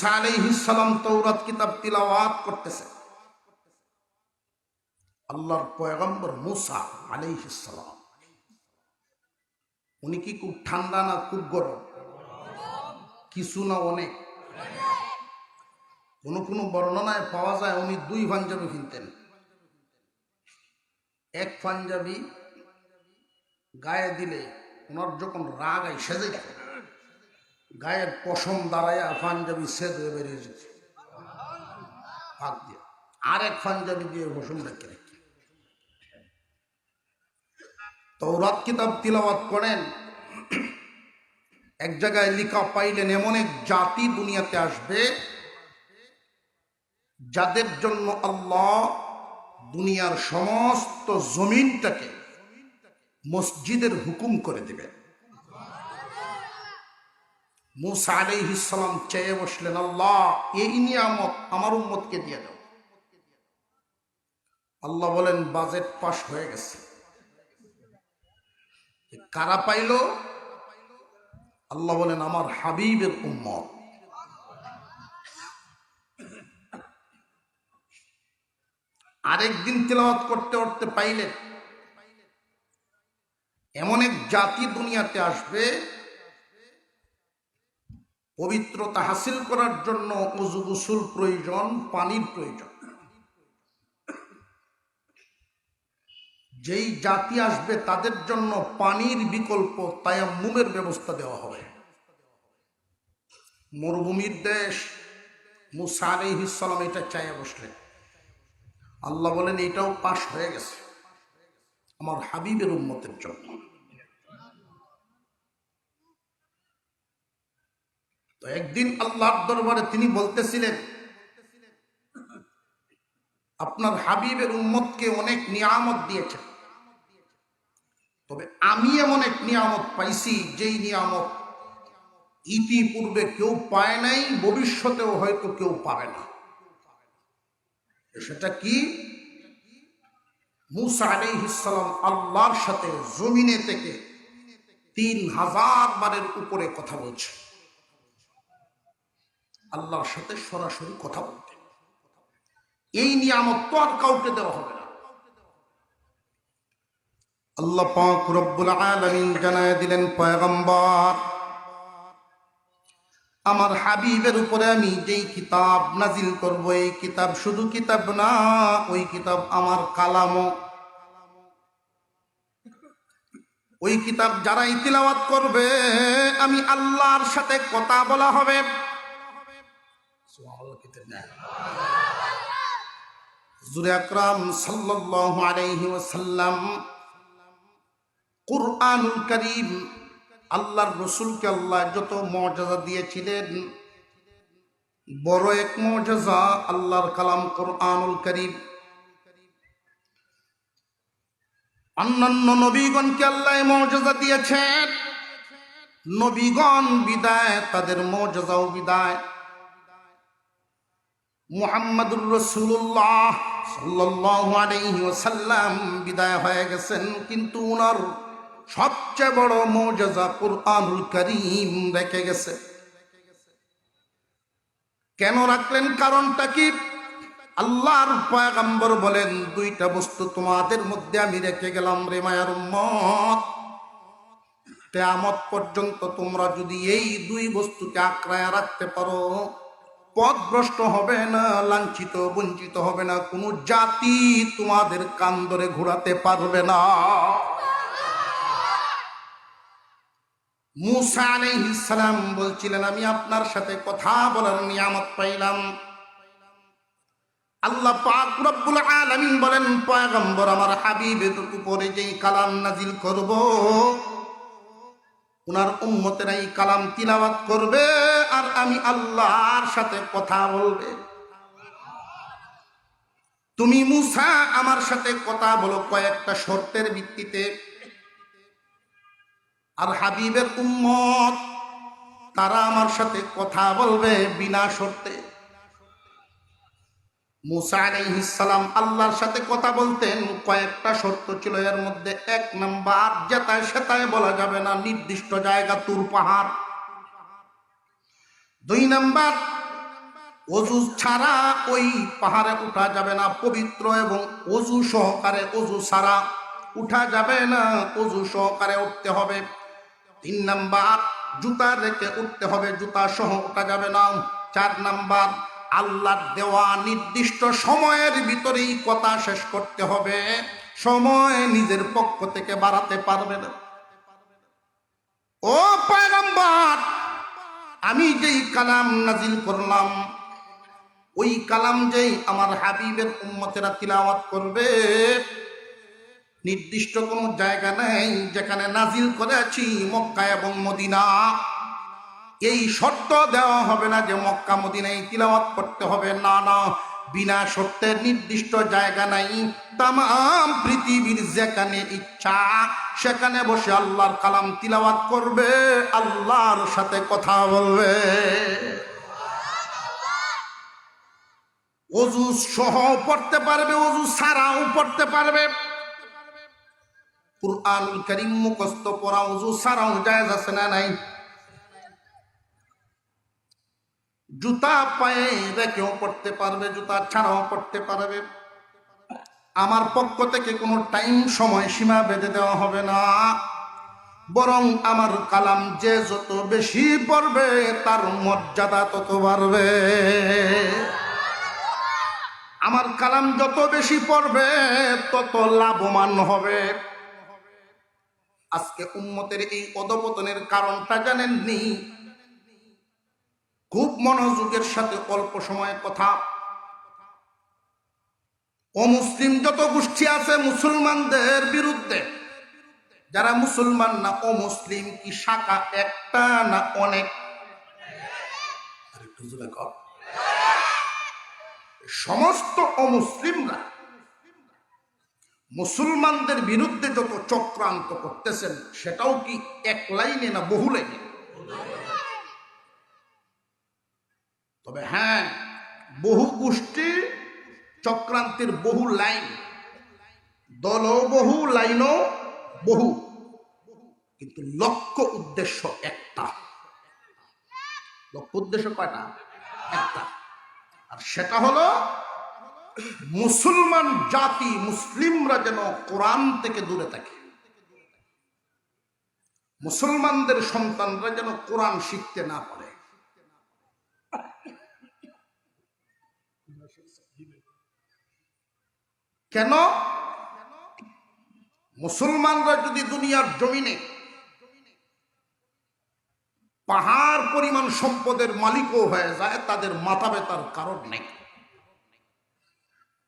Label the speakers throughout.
Speaker 1: মুসা আলাইহিসালাম তৌরাত কিতাব তিলাওয়াত করতেছে। আল্লাহর পয়গম্বর মুসা আলাইহিসালাম উনি কি খুব ঠান্ডা না খুব গরম? কিছু না অনেক। কোন কোন বর্ণনায় পাওয়া যায় উনি দুই পাঞ্জাবি কিনতেন এক পাঞ্জাবি গায়ে দিলে ওনার যখন রাগ আই সেজে যেত গায়ের পশম দাঁড়ায় পাঞ্জাবি সেদ হয়ে বেরিয়ে যেত হাত দিয়ে। আর এক পাঞ্জাবি দিয়ে পশম রেখে রেখে। তৌরাত কিতাব তিলাওয়াত করেন। এক জায়গায় লিখা পাইলেন, এমন এক জাতি দুনিয়াতে আসবে, যাদের জন্য আল্লাহ দুনিয়ার সমস্ত জমিনটাকে মসজিদের হুকুম করে দিবেন। মুসা আলাইহিসালাম চেয়ে বসলেন, আল্লাহ, এই নিয়ামত আমার উম্মতকে দিয়ে দাও। আল্লাহ বলেন, বাজেট পাস হয়ে গেছে। কারা পাইল? আল্লাহ বলেন, আমার হাবিবের উম্মত। আরেকদিন তেলাওয়াত করতে করতে পাইলেন। এমন এক জাতি দুনিয়াতে আসবে পবিত্রতা হাসিল করার জন্য উজু প্রয়োজন, পানির প্রয়োজন। যেই জাতি আসবে তাদের জন্য পানির বিকল্প তায়াম্মুমের ব্যবস্থা দেওয়া হবে। মরুভূমির দেশ, মুসা আলাইহিসালাম এটা চাইয়া বসলেন। আল্লাহ বলেন, এটাও পাশ হয়ে গেছে। আমার হাবিবের উন্মতের জন্য। তো একদিন আল্লাহর দরবারে তিনি বলতেছিলেন, আপনার হাবিবের উম্মতকে অনেক নিয়ামত দিয়েছেন। তবে আমি এমন এক নিয়ামত পাইছি, যেই নিয়ামত ইতিপূর্বে কেউ পায় নাই, ভবিষ্যতেও হয়তো কেউ পাবে না। সেটা কি? মুসা আলাইহিসালাম আল্লাহর সাথে জমিনে থেকে তিন হাজার বারের উপরে কথা বলছে আল্লাহর সাথে সরাসরি কথা বলতে। এই নিয়ামত তো আর কাউকে দেওয়া হবে না। আল্লাহ পাক রব্বুল জানায় দিলেন, পয়গম্বর, আমার হাবিবের উপরে আমি যেই কিতাব নাজিল করব, এই কিতাব শুধু কিতাব না, ওই কিতাব আমার কালামও। ওই কিতাব যারা ইতিলাওয়াত করবে, আমি আল্লাহর সাথে কথা বলা হবে। আল্লাহর রসুলকে আল্লাহ যত মর্যাদা দিয়েছিলেন, বড় এক মর্যাদা আল্লাহর কালাম কোরআনুল করিম। অন্যান্য নবীগণকে আল্লাহ মর্যাদা দিয়েছেন। নবীগণ বিদায়, তাদের মর্যাদাও বিদায়। মুহাম্মাদুর রসুল্লাহ সাল্লাল্লাহু আলাইহি ওয়াসাল্লাম বিদায় হয়ে গেছেন। কিন্তু ওনার সবচেয়ে বড় মৌজাজা কুরআনুল করিম রেখে গেছে। কেন রাখলেন কারণটা কি? আল্লাহর পয়গম্বর বলেন, দুইটা বস্তু তোমাদের মধ্যে আমি রেখে গেলাম রে মায়ার উম্মত। কেয়ামত পর্যন্ত তোমরা যদি এই দুই বস্তুকে আঁকড়ায় রাখতে পারো পথভ্রষ্ট হবে না, লাঞ্ছিত, বঞ্চিত হবে না, কোনো জাতি তোমাদের কান ধরে ঘোরাতে পারবে না। মুসা বলছিলেন, আমি আপনার সাথে কথা বলার নিয়ামত পাইলাম। আল্লাহ পাক রব্বুল আলামিন বলেন, পয়গম্বর, আমার হাবিবের উপরে যেই কালাম নাজিল করব উনার উম্মতেরা এই কালাম তিলাবাত করবে আর আমি আল্লাহর সাথে কথা বলবে। তুমি মুসা, আমার সাথে কথা বলো কয়েকটা শর্তের ভিত্তিতে। আর হাবিবের উম্মত, তারা আমার সাথে কথা বলবে বিনা শর্তে। মুসা আলাইহিসালাম আল্লাহর সাথে কথা বলতেন, কয়েকটা শর্ত ছিল, এর মধ্যে এক নাম্বার যেতায় সেতায় বলা যাবে না, নির্দিষ্ট জায়গা, তুর পাহাড়। দুই নাম্বার, অজু ছাড়া ওই পাহাড়ে উঠা যাবে না, পবিত্র এবং অজু সহকারে, অজু ছাড়া উঠা যাবে না, অজু সহকারে উঠতে হবে। তিন নাম্বার, জুতা রেখে উঠতে হবে, জুতা সহ উঠা যাবে না। চার নাম্বার আল্লাহর দেওয়া নির্দিষ্ট সময়ের ভিতরেই কথা শেষ করতে হবে। সময় নিজের পক্ষ থেকে বাড়াতে পারবে না। ও পয়গম্বর, আমি যেই কালাম নাজিল করলাম, ওই কালাম যেই আমার হাবিবের উম্মতেরা তিলাওয়াত করবে, নির্দিষ্ট কোনো জায়গা নেই যেখানে নাজিল করেছি মক্কা এবং মদিনা। এই শর্ত দেওয়া হবে না যে মক্কা মদিনায় তিলাওয়াত করতে হবে। না না, বিনা শর্তের নির্দিষ্ট জায়গা নাই। তাম পৃথিবীর যেখানে ইচ্ছা, সেখানে বসে আল্লাহর কালাম তিলাওয়াত করবে, আল্লাহর সাথে কথা বলবে। অজু সহ পড়তে পারবে, অজু ছাড়াও পড়তে পারবে। কুরআনুল করিম মুখস্থ পড়া, অজু ছাড়াও যায় আছে না নাই? জুতা পায়ে রেখেও পড়তে পারবে, জুতা ছাড়াও পড়তে পারবে। আমার পক্ষ থেকে কোনো টাইম, সময়, সীমা বেঁধে দেওয়া হবে না। বরং আমার কালাম যে যত বেশি পড়বে, তার মর্যাদা তত বাড়বে। আমার কালাম যত বেশি পড়বে, তত লাভবান হবে। আজকে উম্মতের এই অধপতনের কারণটা জানেননি? খুব মনোযোগের সাথে অল্প সময়ের কথা। অমুসলিম যত গোষ্ঠী আছে মুসলমানদের বিরুদ্ধে, যারা মুসলমান না অমুসলিম কি শাখা একটা না অনেক। সমস্ত অমুসলিমরা মুসলমানদের বিরুদ্ধে যত চক্রান্ত করতেছেন, সেটাও কি এক লাইনে না বহু লাইনে? তবে হ্যাঁ বহু গোষ্ঠী চক্রান্তের বহু লাইন, দলও বহু, লাইনও বহু, কিন্তু লক্ষ্য উদ্দেশ্য একটা। লক্ষ্য উদ্দেশ্য কয়টা? একটা। আর সেটা হলো, মুসলমান জাতি মুসলিমরা যেন কোরআন থেকে দূরে থাকে। মুসলমানদের সন্তানরা যেন কোরআন শিখতে না পারে। কেন? মুসলমানরা যদি দুনিয়ার জমিনে পাহাড় পরিমাণ সম্পদের মালিকও হয়ে যায়, তাদের মাথা ব্যথার কারণ নেই।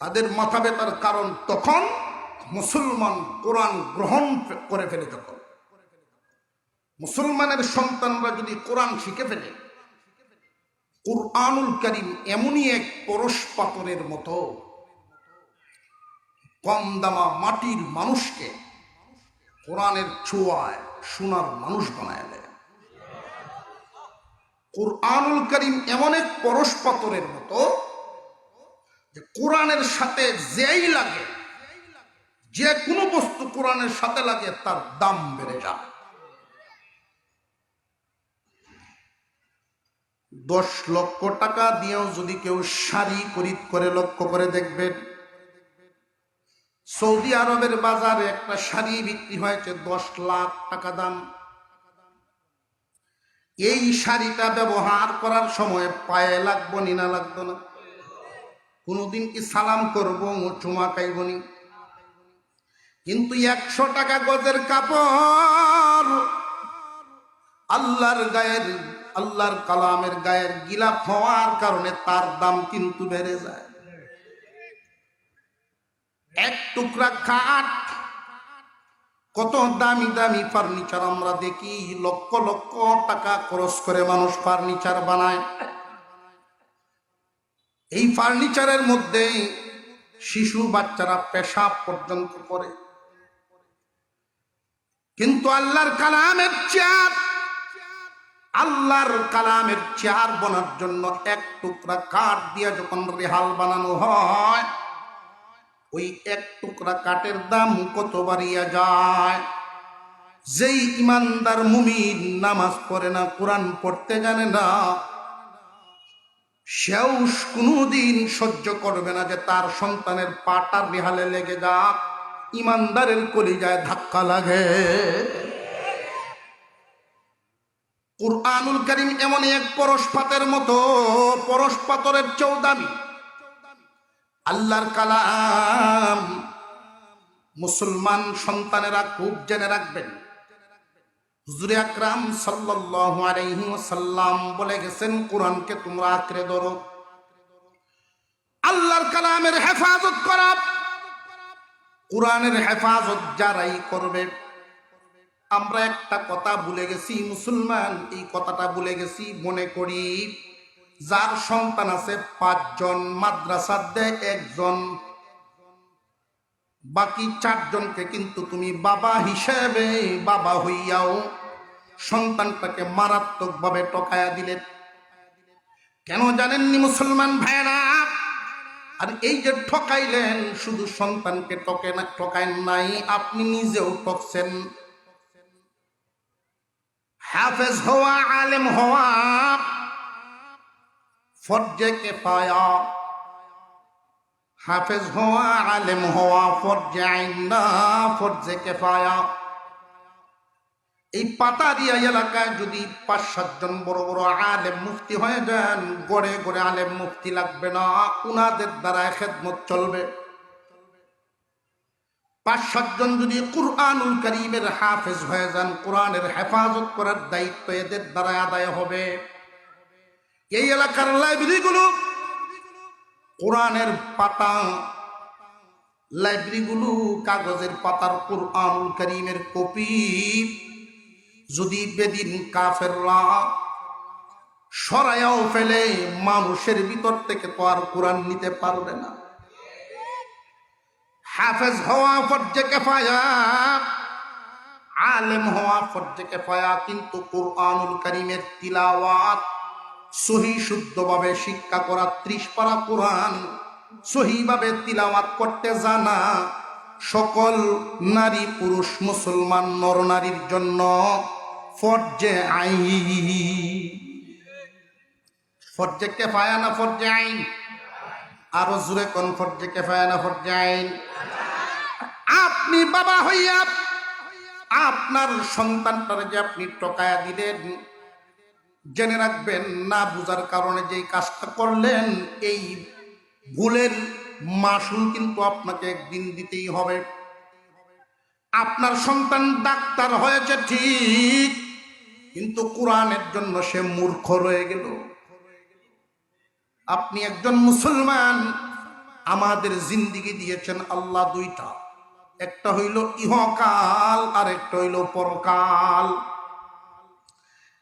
Speaker 1: তাদের মাথা ব্যথার কারণ তখন মুসলমান কোরআন গ্রহণ করে ফেলে যখন। মুসলমানের সন্তানরা যদি কোরআন শিখে ফেলে, কোরআনুল করিম এমনই এক পরশ পাথরের মতো কম দামা মাটির মানুষকে কোরআনের ছোঁয়ায় সোনার মানুষ বানায় দেয়। কোরআনুল করিম এমন এক পরশ পাথরের মতো যে কোরআনের সাথে যেই লাগে, যে কোনো বস্তু কোরআনের সাথে লাগে, তার দাম বেড়ে যায়। দশ লক্ষ টাকা দিয়েও যদি কেউ শাড়ি খরিদ করে, লক্ষ্য করে দেখবেন সৌদি আরবের বাজারে একটা শাড়ি বিক্রি হয়েছে দশ লাখ টাকা দাম। এই শাড়িটা ব্যবহার করার সময় পায়ে লাগবো নি না লাগতো না? কোনোদিন কি সালাম করব চুমা খাইবনি কিন্তু একশো টাকা গজের কাপড়, আল্লাহর গায়ের, আল্লাহর কালামের গায়ের গিলাপ হওয়ার কারণে তার দাম কিন্তু বেড়ে যায়। এক টুকরা কাঠ কত দামি দামি ফার্নিচার আমরা দেখি, লক্ষ লক্ষ টাকা খরচ করে মানুষ ফার্নিচার বানায়। এই ফার্নিচারের মধ্যে শিশু বাচ্চারা পেশাব পর্যন্ত করে কিন্তু আল্লাহর কালামের চেয়ার, আল্লাহর কালামের চেয়ার বানার জন্য এক টুকরা কাঠ দিয়ে যখন রেহাল বানানো হয় ওই এক টুকরা কাঠের দাম কত বাড়িয়া যায়? যেই ইমানদার মুমিন নামাজ পড়ে না, কোরআন পড়তে জানে না, সেও কোনোদিন সহ্য করবে না যে তার সন্তানের পাটার বিহালে লেগে যাক, ইমানদারের কলিজায় ধাক্কা লাগে। কুরআনুল করিম এমন এক পরশপাতের মতো, পরশপাতরের চৌদামি। আল্লাহর কালাম। মুসলমান সন্তানেরা খুব জেনে রাখবেন। হুজুরে আকরাম ওয়াসাল্লাম বলে গেছেন, কোরআনকে তোমরা আঁকড়ে ধরো। আল্লাহর কালামের হেফাজত করা। কোরআনের হেফাজত যারাই করবে। আমরা একটা কথা ভুলে গেছি, মুসলমান, এই কথাটা ভুলে গেছি, মনে করি যার সন্তান আছে পাঁচজন মাদ্রাসার দেয় একজন, বাকি চারজনকে কিন্তু তুমি বাবা হিসেবে বাবা হইয়াও সন্তানটাকে মারাত্মকভাবে টকায়া দিলে। কেন জানেননি মুসলমান ভাইরা আর এই যে ঠকাইলেন, শুধু সন্তানকে টকে না ঠকায় নাই, আপনি নিজেও ঠকছেন। হাফেজ হওয়া, আলেম হওয়া ফরজে কে পায়া হাফেজ হওয়া আলেম হওয়া ফরজে আইন ফরজে কে পায়া এই পাতারিয়া এলাকায় যদি পাঁচ সাতজন বড় বড় আলেম মুফতি হয়ে যান, গড়ে গড়ে আলেম মুফতি লাগবে না, উনাদের দ্বারা খেদমত চলবে। পাঁচ সাতজন যদি কুরআনুল করিমের হাফেজ হয়ে যান, কোরআনের হেফাজত করার দায়িত্ব এদের দ্বারা আদায় হবে। এই এলাকার লাইব্রেরিগুলো কোরআনের পাতা, লাইব্রেরিগুলো কাগজের পাতার কোরআনুল করিমের কপি। যদি বেদিন কাফেররা সরাইয়াও ফেলে, মানুষের ভিতর থেকে তো আর কোরআন নিতে পারবে না। হাফেজ হওয়া ফর্জে কেফায়া, আলেম হওয়া ফর্জে কেফায়া, কিন্তু কোরআনুল করিমের তিলাওয়াত সহি শুদ্ধভাবে শিক্ষা করা ত্রিশ পারা কোরআন, সহিভাবে তিলাওয়াত করতে জানা সকল নারী পুরুষ মুসলমান নরনারীর জন্য ফরজে আই ফরজে কেফায়া না ফরজে আইন? আরও জুড়ে কোন ফরজে কেফায়া না ফরজে আইন? আপনি বাবা হইয়া আপনার সন্তানটারে যে আপনি টকায়া দিলেন জেনে রাখবেন, না বুঝার কারণে যেই কাজটা করলেন, এই ভুলের মাসুল কিন্তু আপনাকে একদিন দিতেই হবে। আপনার সন্তান ডাক্তার হয়েছে ঠিক, কিন্তু কোরআনের জন্য সে মূর্খ রয়ে গেল। আপনি একজন মুসলমান, আমাদের জিন্দিগি দিয়েছেন আল্লাহ দুইটা। একটা হইল ইহকাল আর একটা হইল পরকাল।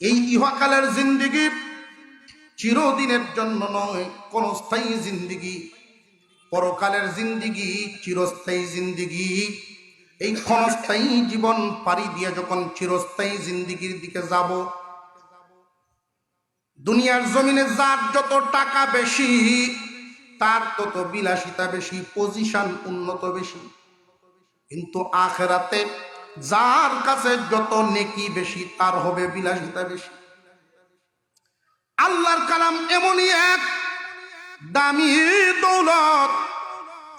Speaker 1: এই ইহকালের জিন্দিগি চিরদিনের জন্য নয়, কোন স্থায়ী জিন্দিগি। পরকালের জিন্দিগি, চিরস্থায়ী জিন্দিগি। এই ক্ষণস্থায়ী জীবন পাড়ি দিয়ে যখন চিরস্থায়ী জিন্দিগির দিকে যাব, দুনিয়ার জমিনে যার যত টাকা বেশি, তার তত বিলাসিতা বেশি, পজিশন উন্নত বেশি। কিন্তু আখেরাতে যার কাছে যত নেকি বেশি, তার হবে বিলাসিতা বেশি। আল্লাহর কালাম এমনই এক দামি দৌলত।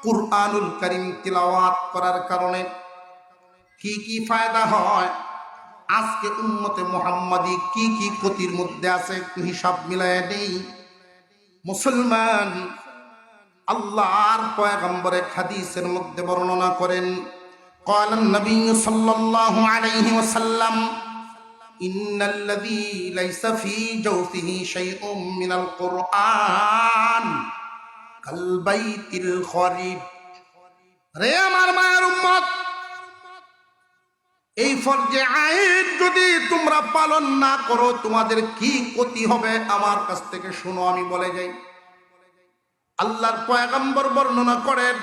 Speaker 1: কুরআনুল করিম তিলাওয়াত করার কারণে কি কি ফায়দা হয়? আজকে উম্মতে মোহাম্মদি কি কি ক্ষতির মধ্যে আছে হিসাব মিলায় নেই মুসলমান আল্লাহর পয়গম্বরে হাদিসের মধ্যে বর্ণনা করেন قال النبي صلى الله عليه وسلم إن الذي ليس في جوفه شيء من القرآن كالبيت الخريب রে আমার মায়ের উম্মত এই ফরজে আইন যদি তোমরা পালন না করো তোমাদের কি ক্ষতি হবে আমার কাছ থেকে শুনো আমি বলে যাই আল্লাহর পয়গম্বর বর্ণনা করেন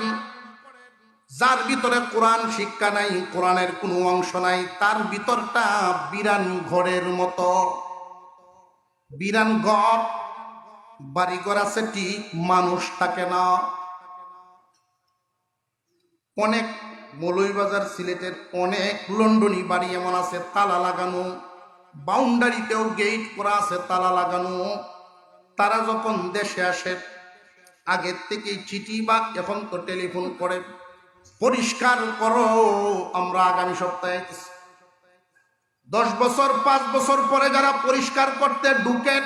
Speaker 1: যার ভিতরে কোরআন শিক্ষা নাই, কোরআনের কোনো অংশ নাই, তার ভিতরটা বিরান ঘরের মতো। বিরান ঘর, বাড়িঘর আছে ঠিক, মানুষ থাকে না। অনেক মৌলভীবাজার সিলেটের অনেক লন্ডনি বাড়ি এমন আছে, তালা লাগানো। বাউন্ডারিতেও গেট করা আছে, তালা লাগানো। তারা যখন দেশে আসে, আগের থেকেই চিঠি বা এখন তো টেলিফোন করে। পরিষ্কার করো, আমরা আগামী সপ্তাহে দশ বছর, পাঁচ বছর পরে যারা পরিষ্কার করতে ঢুকেন,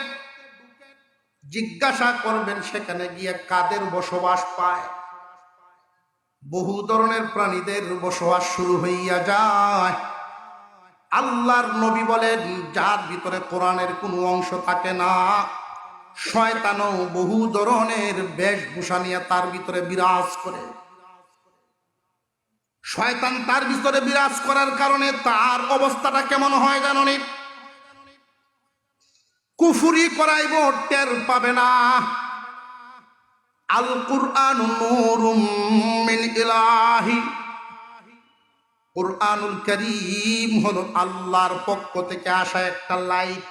Speaker 1: জিজ্ঞাসা করবেন, সেখানে গিয়ে কাদের বসবাস পায়? বহু ধরনের প্রাণীদের বসবাস শুরু হইয়া যায়। আল্লাহর নবী বলেন, যার ভিতরে কোরআনের কোনো অংশ থাকে না, শয়তানও বহু ধরনের বেশভূষা নিয়ে তার ভিতরে বিরাজ করে। শয়তান তার ভিতরে বিরাজ করার কারণে তার অবস্থাটা কেমন হয় জাননি? কুফুরি করাইব, টের পাবে না। আল কুরআন কুরআনুল করিম হলো আল্লাহর পক্ষ থেকে আসা একটা লাইট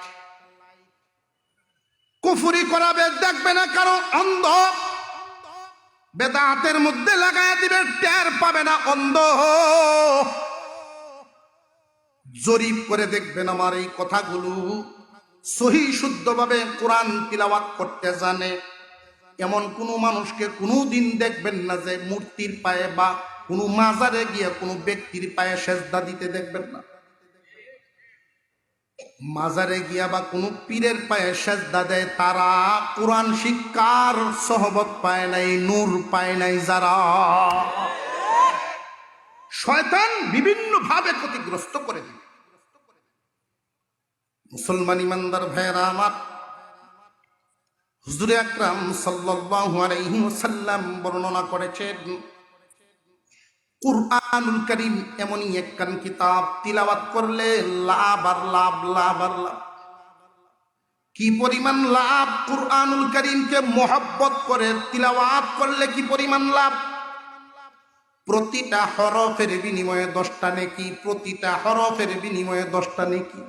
Speaker 1: কুফুরি করাবে, দেখবে না কারণ অন্ধ। বেদাতের মধ্যে লাগায় দিবে, টের পাবে না অন্ধ। জরিপ করে দেখবেন আমার এই কথাগুলো। সহি শুদ্ধভাবে কোরআন তিলাওয়াত করতে জানে। এমন কোনো মানুষকে কোনো দিন দেখবেন না যে মূর্তির পায়ে বা কোনো মাজারে গিয়ে কোনো ব্যক্তির পায়ে সেজদা দিতে দেখবেন না। মাজারে গিয়া বা কোনো পীরের পায়ে সেজদা দেয়, তারা কোরআন শিক্ষার সহবত পায় নাই, নূর পায় নাই যারা। শয়তান বিভিন্ন ভাবে ক্ষতিগ্রস্ত করে দিবে। মুসলমান ইমানদার ভাইয়েরা আমার, হুজুরে আকরাম সাল্লাল্লাহু আলাইহি ওয়াসাল্লাম বর্ণনা করেছেন কুরআনুল করিম এমনই একখান কিতাব তিলাওয়াত করলে লাভ আর লাভ লাভ আর লাভ। কি পরিমাণ লাভ কুরআনুল করিমকে মোহাব্বত করে, তিলাওয়াত করলে কি পরিমাণ লাভ? প্রতিটা হরফের বিনিময়ে দশটা নেকি, প্রতিটা হরফের বিনিময়ে দশটা নেকি।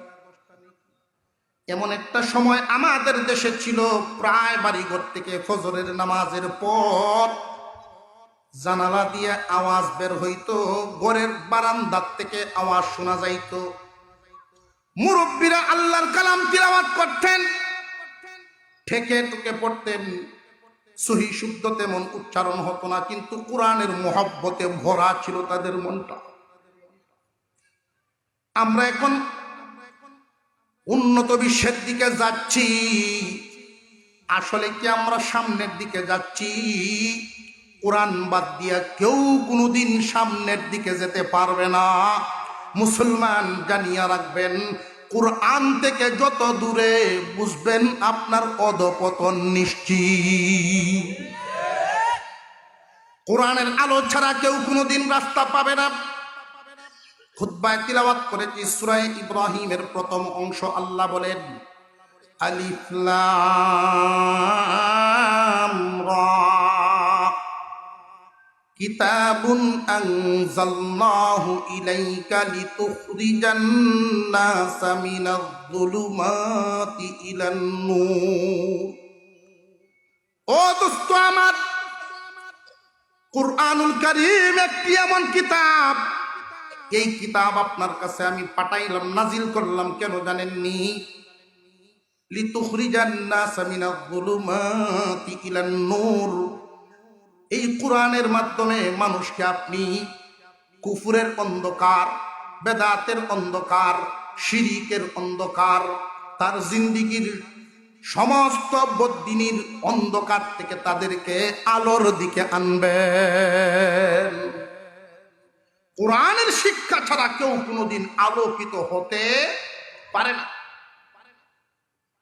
Speaker 1: এমন একটা সময় আমাদের দেশে ছিল, প্রায় বাড়িঘর থেকে ফজরের নামাজের পর জানালা দিয়ে আওয়াজ বের হইতো, ঘরের বারান্দার থেকে আওয়াজ শোনা যাইত। মুরব্বীরা আল্লাহর কালাম তিলাওয়াত করতেন। ঠেকে টুকে পড়তেন। সহি শুদ্ধ তেমন উচ্চারণ হতো না, কিন্তু কোরআনের মহব্বতে ভরা ছিল তাদের মনটা। আমরা এখন উন্নত বিশ্বের দিকে যাচ্ছি। আসলে কি আমরা সামনের দিকে যাচ্ছি? কোরআন বাদ দিয়া কেউ কোনোদিন সামনের দিকে যেতে পারবে না। মুসলমান জানিয়া রাখবেন, কোরআন থেকে যত দূরে বুঝবেন আপনার অধপতন নিশ্চিত। কোরআনের আলো ছাড়া কেউ কোনোদিন রাস্তা পাবে না। খুদ্বায় তিলাওয়াত করেছি, সূরা ইব্রাহিমের প্রথম অংশ আল্লাহ বলেন, আলিফ লাম রা। কিতাবুন আনজালনাহু ইলাইকা লিতুখরিজান নাসা মিনাজ-যুলুমাতি ইলান নূর। ও দোস্ত আমার, কুরআনুল কারীম একটি এমন কিতাব, এই কিতাব আপনার কাছে আমি পাঠাইলাম নাজিল করলাম, কেন জানেননি? লিতুখরিজান নাসা মিনাজ-যুলুমাতি ইলান নূর। এই কোরআনের মাধ্যমে মানুষকে আপনি কুফুরের অন্ধকার, বেদাতের অন্ধকার, শিরিকের অন্ধকার, তার জিন্দিগির সমস্ত বদিনীর অন্ধকার থেকে তাদেরকে আলোর দিকে আনবেন। কোরআনের শিক্ষা ছাড়া কেউ কোনোদিন আলোকিত হতে পারে না।